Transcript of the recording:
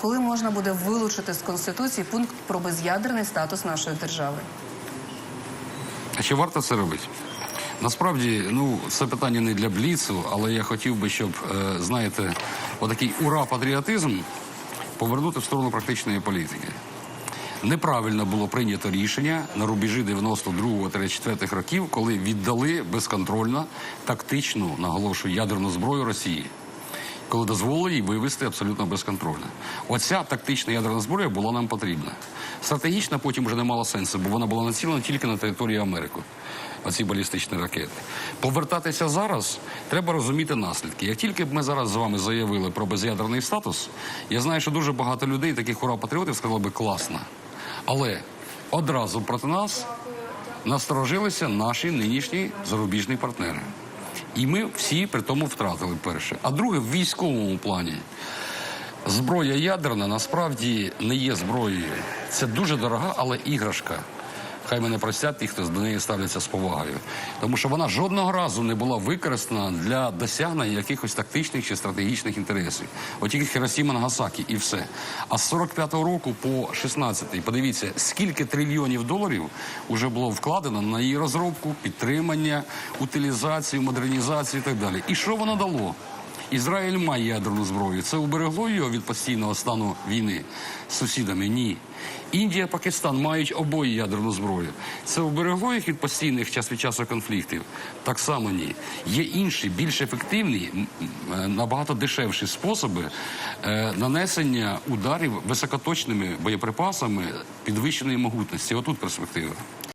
Коли можна буде вилучити з конституції пункт про без'ядерний статус нашої держави? А чи варто це робити? Насправді, ну, це питання не для Бліцу, але я хотів би, щоб, е, знаєте, отакий ура-патріотизм повернути в сторону практичної політики. Неправильно було прийнято рішення на рубежі 92-4 років, коли віддали безконтрольно тактичну, наголошую, ядерну зброю Росії. Коли дозволили їй вивести абсолютно безконтрольно. Оця тактична ядерна зброя була нам потрібна. Стратегічна потім вже не мала сенсу, бо вона була націлена тільки на територію Америки. Оці балістичні ракети. Повертатися зараз треба розуміти наслідки. Як тільки б ми зараз з вами заявили про без'ядерний статус, я знаю, що дуже багато людей, таких ура-патріотів, сказали би класно. Але одразу проти нас насторожилися наші нинішні зарубіжні партнери. І ми всі при тому втратили перше. А друге, в військовому плані. Зброя ядерна насправді не є зброєю. Це дуже дорога, але іграшка. Хай мене простять ті, хто до неї ставляться з повагою. Тому що вона жодного разу не була використана для досягнення якихось тактичних чи стратегічних інтересів. От тільки Хіросіма Нагасакі і все. А з 45-го року по 16-й, подивіться, скільки трильйонів доларів вже було вкладено на її розробку, підтримання, утилізацію, модернізацію і так далі. І що воно дало? Ізраїль має ядерну зброю. Це уберегло його від постійного стану війни з сусідами? Ні. Індія, Пакистан мають обоє ядерну зброю. Це уберегло їх від постійних час від часу конфліктів? Так само ні. Є інші, більш ефективні, е, набагато дешевші способи е, нанесення ударів високоточними боєприпасами підвищеної могутності. Отут перспектива.